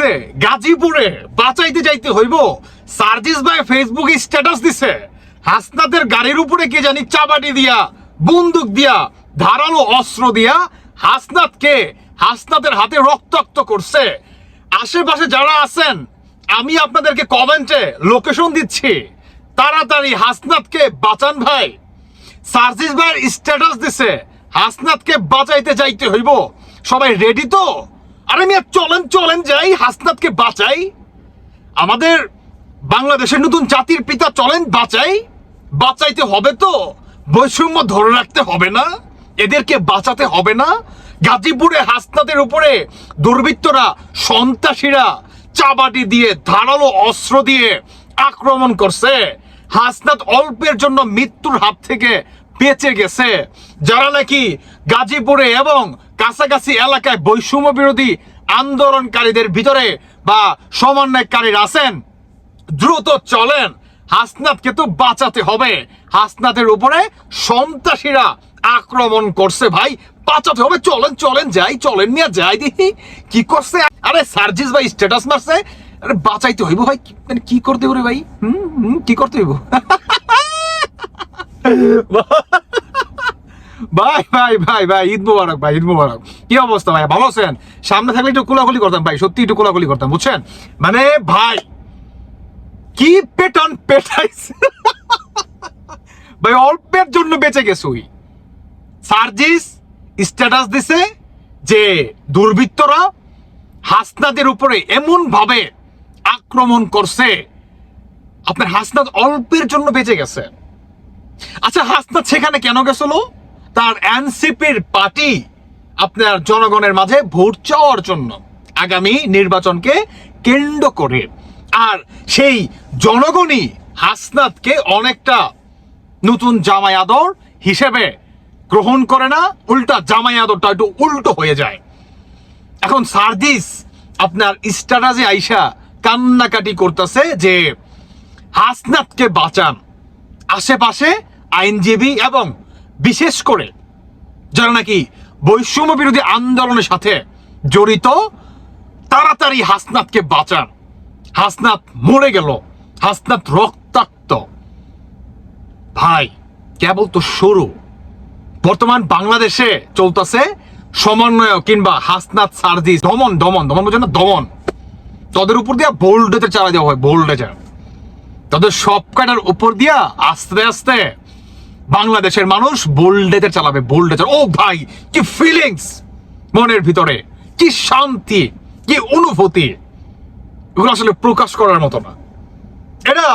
লাগছে গাজীপুরে বাঁচাইতে যাইতে হইব। সার্জিস ভাই ফেসবুকে স্ট্যাটাস দিছে। হাসনাতের গাড়ির উপরে কে জানি চাবাটি দিয়া, বন্দুক দিয়া, ধারালো অস্ত্র দিয়া হাসনাতকে হাসনাতের হাতে রক্তাক্ত করছে। আশেপাশে যারা আছেন, আমি আপনাদেরকে কমেন্টে লোকেশন দিচ্ছি। তাড়াতাড়ি হাসনাতকে বাঁচান ভাই। সার্জিস ভাইয়ের স্ট্যাটাস দিছে হাসনাতকে বাঁচাইতে যাইতে হইব। সবাই রেডি তো? আরে মিয়া, চলেন চলেন যাই, হাসনাতকে বাঁচাই। আমাদের বাংলাদেশের নতুন জাতির পিতা চলেন, বাঁচাই। বাঁচাইতে হবে তো, বৈষম্য ধরে রাখতে হবে না, এদেরকে বাঁচাতে হবে না। গাজীপুরে হাসনাতের উপরে দুর্বৃত্তরা, সন্ত্রাসীরা চাবাটি দিয়ে ধারালো অস্ত্র দিয়ে আক্রমণ করছে। হাসনাত অল্পের জন্য মৃত্যুর হাত থেকে বেঁচে গেছে। যারা নাকি গাজীপুরে এবং কাছাকাছি এলাকায় বৈষম্য বিরোধী আন্দোলনকারীদের ভিতরে বা সমন্বয়কারীরা আছেন দ্রুত চলেন। হাসনাতকে তো বাঁচাতে হবে। হাসনাতের উপরে সন্ত্রাসীরা আক্রমণ করছে ভাই। বাঁচাতে হবে। চলেন চলেন যাই চলেন নিয়ে যাই দেখি কি করছে। আরে সার্জিস ভাই স্ট্যাটাস মারছে। আরে বাঁচাইতে হইব ভাই। মানে কি করতে হবে ভাই? হুম, কি করতে হইব? ভাই ভাই ভাই ভাই, ঈদ মুবারক, ভাই, ঈদ মুবারক। কি অবস্থা, ভাই? ভালো আছেন? সামনে থাকলে একটু কোলাকুলি করতাম, ভাই, সত্যি একটু কোলাকুলি করতাম, বুঝছেন? মানে ভাই, কি পেটন পেটাইছে? ভাই, অল্পের জন্য বেঁচে গেছে ওই। সার্জিস স্ট্যাটাস দিছে যে, দুর্বৃত্তরা হাসনাদের উপরে এমন ভাবে আক্রমণ করছে, আপনার হাসনাদ অল্পের জন্য বেঁচে গেছে। আচ্ছা হাসনাদ সেখানে কেন গেছিল? তার এনসিপির পার্টি আপনার জনগণের মাঝে ভোট চাওয়ার জন্য আগামী নির্বাচনকে কেন্দ্র করে। আর সেই জনগণই হাসনাতকে অনেকটা নতুন জামাই আদর হিসেবে গ্রহণ করে না, উল্টা জামাই আদরটা একটু উল্টো হয়ে যায়। এখন সার্জিস আপনার স্ট্যাটাসে আইসা কান্নাকাটি করতেছে যে হাসনাতকে বাঁচান। আশেপাশে আইনজীবী এবং বিশেষ করে যারা নাকি বৈষম্য বিরোধী আন্দোলনের সাথে জড়িত তাড়াতাড়ি হাসনাতকে বাঁচান। হাসনাত মরে গেল, হাসনাত রক্তাক্ত। ভাই, কেবল তো শুরু বর্তমান বাংলাদেশে চলতেছে সমন্বয় কিংবা হাসনাত সার্জিস দমন দমন দমন বোঝেন না, দমন। তাদের উপর দিয়ে বোল্ডেতে চালা দেওয়া হয়, বোল্ডেজার। তাদের সব কাটার উপর দিয়া আস্তে আস্তে বাংলাদেশের মানুষ বোল্ডেতে চালাবে বোল্ডেজার ও ভাই, কি ফিলিংস মনের ভিতরে, কি শান্তি, কি অনুভূতি। এগুলো আসলে প্রকাশ করার মতো না। এরা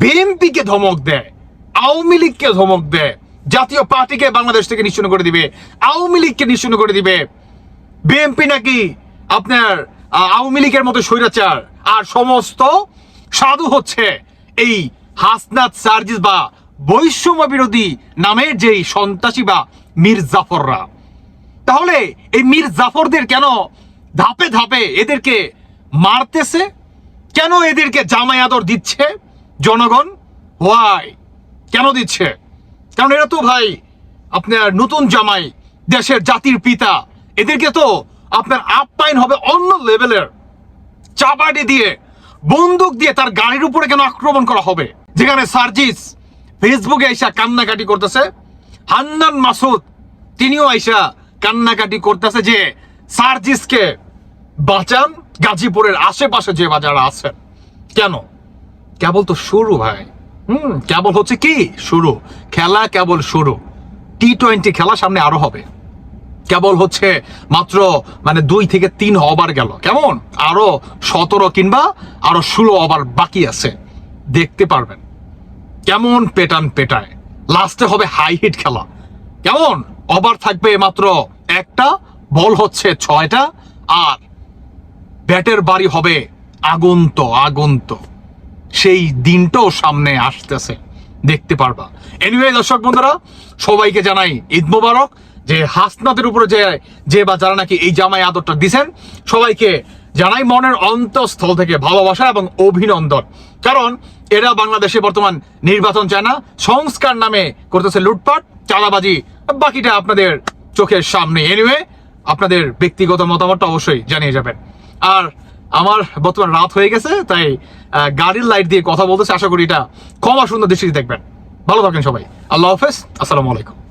বিএনপিকে ধমক দেয়, আওয়ামী লীগকে ধমক দেয়, জাতীয় পার্টিকে বাংলাদেশ থেকে নিশ্চিন্ন করে দিবে, আওয়ামী লীগকে নিশ্চিন্ন করে দিবে। বিএনপি নাকি আপনার আওয়ামী লীগের মতো স্বৈরাচার। আর সমস্ত সাধু হচ্ছে এই হাসনাত সার্জিস বা বৈষম্য বিরোধী নামের যেই সন্ত্রাসী বা মীর জাফররা। তাহলে এই মীর জাফরদের কেন ধাপে ধাপে এদেরকে মারতেছে? কেন এদেরকে জামাই আদর দিচ্ছে? জনগণ হোয়াই কেন দিচ্ছে? কারণ এরা তো ভাই আপনার নতুন জামাই, দেশের জাতির পিতা। এদেরকে তো আপনার আপ্যায়ন হবে অন্য লেভেলের চাপাটি দিয়ে, বন্দুক দিয়ে তার গাড়ির উপরে কেন আক্রমণ করা হবে? যেখানে সার্জিস ফেসবুকে আইসা কান্নাকাটি করতেছে। হান্নান মাসুদ, তিনিও আইসা কান্নাকাটি করতেছে যে, সার্জিসকে বাঁচান গাজীপুরের আশেপাশে যে বাজার আছেন কেন? কেবল তো শুরু ভাই। হুম, কেবল হচ্ছে কি? শুরু। খেলা কেবল শুরু। টি টোয়েন্টি খেলা সামনে আরও হবে। কেবল হচ্ছে মাত্র মানে দুই থেকে তিন ওভার গেল। কেমন? আরও সতেরো কিংবা আরও ষোলো ওভার বাকি আছে। দেখতে পারবেন। কেমন পেটান পেটায়। লাস্টে হবে হাই হিট খেলা। কেমন? ওভার থাকবে মাত্র একটা, বল হচ্ছে ছয়টা, আর ব্যাটের বাড়ি হবে আগন্ত আগন্ত। সেই দিনটাও সামনে আসতেছে। দেখতে পারবা। এনিওয়ে দর্শক বন্ধুরা, সবাইকে জানাই ঈদ মোবারক, যে হাসনাতের উপরে যে যে বা যারা নাকি এই জামাই আদরটা দিছেন, সবাইকে জানাই মনের অন্তঃস্থল থেকে ভালোবাসা এবং অভিনন্দন। কারণ এরা বাংলাদেশে বর্তমান নির্বাচন চায় না। সংস্কার নামে করতেছে লুটপাট চালাবাজি বাকিটা আপনাদের চোখের সামনে। এনিওয়ে আপনাদের ব্যক্তিগত মতামতটা অবশ্যই জানিয়ে যাবেন। আর আমার বর্তমান রাত হয়ে গেছে, তাই গাড়ির লাইট দিয়ে কথা বলতেছে। আশা করি এটা ক্ষমা সুন্দর দৃষ্টিতে দেখবেন। ভালো থাকেন সবাই। আল্লাহ হাফেজ। আসসালামু আলাইকুম।